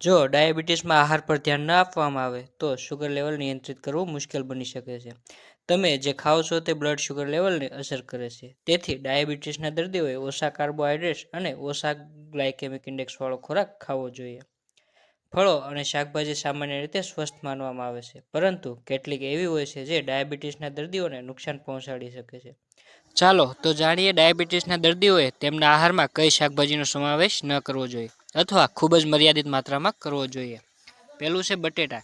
જો ડાયાબિટીસમાં આહાર પર ધ્યાન ન આપવામાં આવે, તો શુગર લેવલ નિયંત્રિત કરવું મુશ્કેલ બની શકે છે. તમે જે ખાઓ છો તે બ્લડ શુગર લેવલને અસર કરે છે. તેથી ડાયાબિટીસના દર્દીઓએ ઓછા કાર્બોહાઈડ્રેટ્સ અને ઓછા ગ્લાયકેમિક ઇન્ડેક્સવાળો ખોરાક ખાવો જોઈએ. ફળો અને શાકભાજી સામાન્ય રીતે સ્વસ્થ માનવામાં આવે છે, પરંતુ કેટલીક એવી હોય છે જે ડાયાબિટીસના દર્દીઓને નુકસાન પહોંચાડી શકે છે. ચાલો તો જાણીએ ડાયાબિટીસના દર્દીઓએ તેમના આહારમાં કઈ શાકભાજીનો સમાવેશ ન કરવો જોઈએ. અથવા ખૂબ જ મર્યાદિત માત્રામાં કરવો જોઈએ. પહેલું છે બટેટા.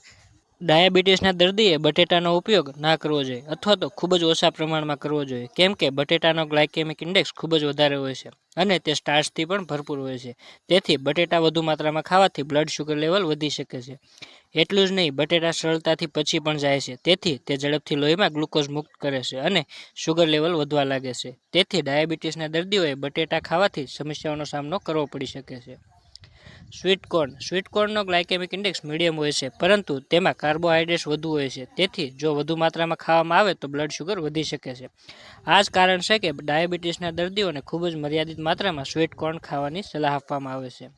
ડાયાબિટીસના દર્દીએ બટેટાનો ઉપયોગ ના કરવો જોઈએ અથવા તો ખૂબ જ ઓછા પ્રમાણમાં કરવો જોઈએ. કેમ કે બટેટાનો ગ્લાયકેમિક ઇન્ડેક્સ ખૂબ જ વધારે હોય છે અને તે સ્ટાર્ચથી પણ ભરપૂર હોય છે. તેથી બટેટા વધુ માત્રામાં ખાવાથી બ્લડ શુગર લેવલ વધી શકે છે. એટલું જ નહીં, બટેટા સરળતાથી પચી પણ જાય છે. તેથી તે ઝડપથી લોહીમાં ગ્લુકોઝ મુક્ત કરે છે અને શુગર લેવલ વધવા લાગે છે. તેથી ડાયાબિટીસના દર્દીઓએ બટેટા ખાવાથી સમસ્યાઓનો સામનો કરવો પડી શકે છે. સ્વીટ કોર્ન સ્વીટ કોર્નનો ગ્લાયકેમિક ઇન્ડેક્સ મીડિયમ હોય છે, પરંતુ તેમાં કાર્બોહાઈડ્રેટ્સ વધુ હોય છે. તેથી જો વધુ માત્રામાં ખાવામાં આવે તો બ્લડ શુગર વધી શકે છે. આ જ કારણ છે કે ડાયાબિટીસના દર્દીઓને ખૂબ જ મર્યાદિત માત્રામાં સ્વીટ કોર્ન ખાવાની સલાહ આપવામાં આવે છે.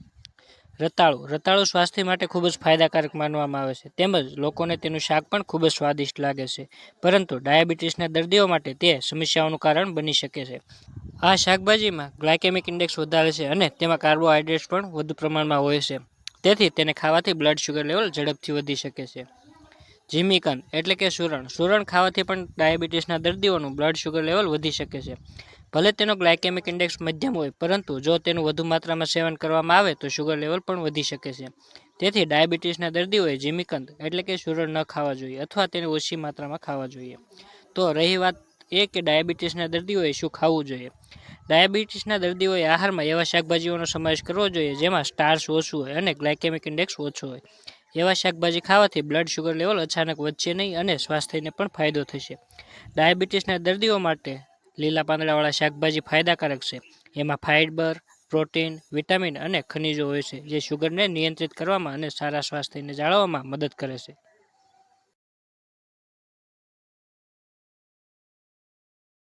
રતાળું. રતાળુ સ્વાસ્થ્ય માટે ખૂબ જ ફાયદાકારક માનવામાં આવે છે. તેમજ લોકોને તેનું શાક પણ ખૂબ જ સ્વાદિષ્ટ લાગે છે. પરંતુ ડાયાબિટીસના દર્દીઓ માટે તે સમસ્યાઓનું કારણ બની શકે છે. આ શાકભાજીમાં ગ્લાયકેમિક ઇન્ડેક્સ વધારે છે અને તેમાં કાર્બોહાઈડ્રેટ્સ પણ વધુ પ્રમાણમાં હોય છે. તેથી તેને ખાવાથી બ્લડ શુગર લેવલ ઝડપથી વધી શકે છે. જીમીકન એટલે કે સુરણ. સુરણ ખાવાથી પણ ડાયાબિટીસના દર્દીઓનું બ્લડ શુગર લેવલ વધી શકે છે. ભલે તેનો ગ્લાયકેમિક ઇન્ડેક્સ મધ્યમ હોય, પરંતુ જો તેનું વધુ માત્રામાં સેવન કરવામાં આવે તો શુગર લેવલ પણ વધી શકે છે. તેથી ડાયાબિટીસના દર્દીઓએ જીમીકંદ એટલે કે સુરણ ન ખાવા જોઈએ અથવા તેને ઓછી માત્રામાં ખાવા જોઈએ. તો રહી વાત એ કે ડાયાબિટીસના દર્દીઓએ શું ખાવું જોઈએ? ડાયાબિટીસના દર્દીઓએ આહારમાં એવા શાકભાજીઓનો સમાવેશ કરવો જોઈએ જેમાં સ્ટાર્ચ ઓછું હોય અને ગ્લાયકેમિક ઇન્ડેક્સ ઓછો હોય. એવા શાકભાજી ખાવાથી બ્લડ શુગર લેવલ અચાનક વધશે નહીં અને સ્વાસ્થ્યને પણ ફાયદો થશે. ડાયાબિટીસના દર્દીઓ માટે લીલા પાંદડાવાળા શાકભાજી ફાયદાકારક છે. એમાં ફાઇબર, પ્રોટીન, વિટામિન અને ખનિજો હોય છે જે શુગરને નિયંત્રિત કરવામાં અને સારા સ્વાસ્થ્યને જાળવવામાં મદદ કરે છે.